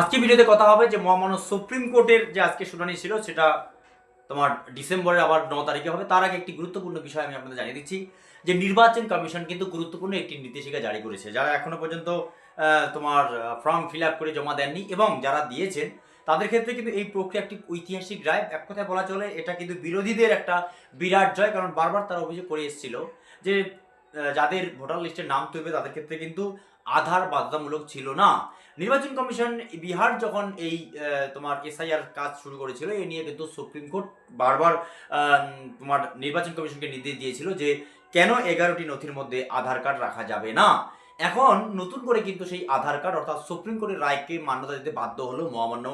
আজকে ভিডিওতে কথা হবে যে মহামান্য সুপ্রিম কোর্টের যে আজকে শুনানি ছিল, সেটা তোমার ডিসেম্বরের আবার ন তারিখে হবে। তার আগে একটি গুরুত্বপূর্ণ বিষয় আমি আপনাদের জানিয়ে দিচ্ছি, যে নির্বাচন কমিশন কিন্তু গুরুত্বপূর্ণ একটি নির্দেশিকা জারি করেছে। যারা এখনও পর্যন্ত তোমার ফর্ম ফিল আপ করে জমা দেননি এবং যারা দিয়েছেন, তাদের ক্ষেত্রে কিন্তু এই প্রক্রিয়া একটি ঐতিহাসিক রায়। এক কথায় বলা চলে, এটা কিন্তু বিরোধীদের একটা বিরাট জয়, কারণ বারবার তারা অভিযোগ করে এসেছিল যে যাদের ভোটার লিস্টে নাম তুলবে, তাদের ক্ষেত্রে কিন্তু আধার বাধ্যতামূলক ছিল না। নির্বাচন কমিশন বিহার যখন এই তোমার এসআইআর কাজ শুরু করেছিল, এ নিয়ে কিন্তু সুপ্রিম কোর্ট বারবার তোমার নির্বাচন কমিশনকে নির্দেশ দিয়েছিল যে কেন এগারোটি নথির মধ্যে আধার কার্ড রাখা যাবে না। এখন নতুন করে কিন্তু সেই আধার কার্ড অর্থাৎ সুপ্রিম কোর্টের রায়কে মান্যতা দিতে বাধ্য হলো মহামান্য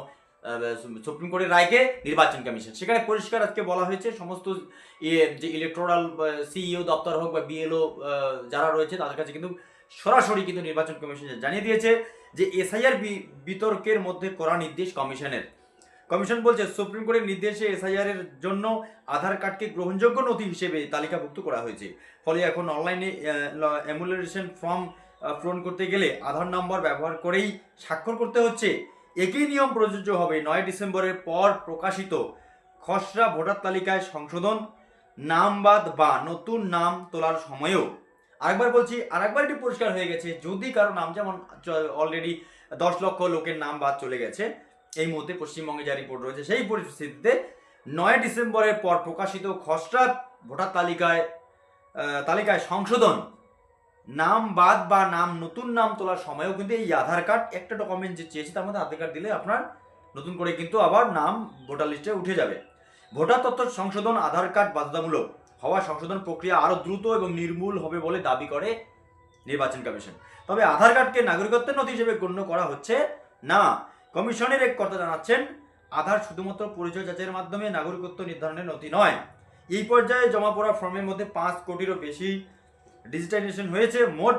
সুপ্রিম কোর্টের রায়কে নির্বাচন কমিশন। সেখানে পরিষ্কার আজকে বলা হয়েছে, সমস্ত যে ইলেকট্রাল সিইও দপ্তর হোক বা বিএলও যারা রয়েছে, তাদের কাছে কিন্তু সরাসরি কিন্তু নির্বাচন কমিশন জানিয়ে দিয়েছে যে এসআইআর বিতর্কের মধ্যে করা নির্দেশ কমিশনের। কমিশন বলছে, সুপ্রিম কোর্টের নির্দেশে এসআইআর এর জন্য আধার কার্ডকে গ্রহণযোগ্য নথি হিসেবে তালিকাভুক্ত করা হয়েছে। ফলে এখন অনলাইনে এমুলারেশন ফর্ম পূরণ করতে গেলে আধার নম্বর ব্যবহার করেই স্বাক্ষর করতে হচ্ছে। একই নিয়ম প্রযোজ্য হবে। নয় ডিসেম্বরের পর প্রকাশিত খসড়া ভোটার তালিকায় সংশোধন, নাম বাদ বা নতুন নাম তোলার সময়ও। আরেকবার বলছি, আরেকবার এটি পরিষ্কার হয়ে গেছে। যদি কারও নাম যেমন অলরেডি দশ লক্ষ লোকের নাম বাদ চলে গেছে, এই মুহূর্তে পশ্চিমবঙ্গে যা রিপোর্ট রয়েছে, সেই পরিস্থিতিতে নয় ডিসেম্বরের পর প্রকাশিত খসড়া ভোটার তালিকায় তালিকায় সংশোধন নাম বাদ বা নাম, নতুন নাম তোলার সময়ও কিন্তু এই আধার কার্ড একটা ডকুমেন্ট যে চেয়েছে, তার মধ্যে আধার কার্ড দিলে আপনার নতুন করে কিন্তু আবার নাম ভোটার লিস্টে উঠে যাবে। ভোটার তথ্য সংশোধন আধার কার্ড বাধ্যতামূলক হওয়া সংশোধন প্রক্রিয়া আরও দ্রুত এবং নির্মূল হবে বলে দাবি করে নির্বাচন কমিশন। তবে আধার কার্ডকে নাগরিকত্বের নথি হিসেবে গণ্য করা হচ্ছে না। কমিশনের এক কর্তা জানাচ্ছেন, আধার শুধুমাত্র পরিচয় যাচাইয়ের মাধ্যমে নাগরিকত্ব নির্ধারণের নথি নয়। এই পর্যায়ে জমা পড়া ফর্মের মধ্যে পাঁচ কোটিরও বেশি ডিজিটাইজেশন হয়েছে, মোট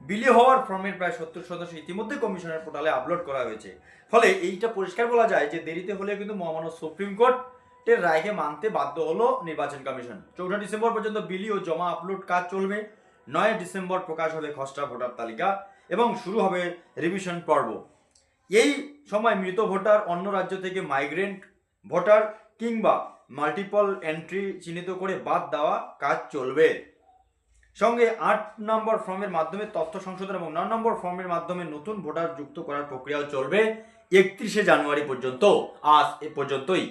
বিলি হওয়ার ফর্মের প্রায় সত্তর শতাংশ ইতিমধ্যে কমিশনের পোর্টালে আপলোড করা হয়েছে। ফলে এইটা পরিষ্কার বলা যায় যে দেরিতে হলে কিন্তু মহামান্য সুপ্রিম কোর্টের রায়কে মানতে বাধ্য হলো নির্বাচন কমিশন। চৌঠা ডিসেম্বর পর্যন্ত বিলি ও জমা আপলোড কাজ চলবে। নয় ডিসেম্বর প্রকাশ হবে খসড়া ভোটার তালিকা এবং শুরু হবে রিভিশন পর্ব। এই সময় মৃত ভোটার, অন্য রাজ্য থেকে মাইগ্রেন্ট ভোটার কিংবা মাল্টিপল এন্ট্রি চিহ্নিত করে বাদ দেওয়া কাজ চলবে। সঙ্গে আট নম্বর ফর্মের মাধ্যমে তথ্য সংশোধন এবং নয় নম্বর ফর্মের মাধ্যমে নতুন ভোটার যুক্ত করার প্রক্রিয়াও চলবে একত্রিশে জানুয়ারি পর্যন্ত। আজ এ পর্যন্তই।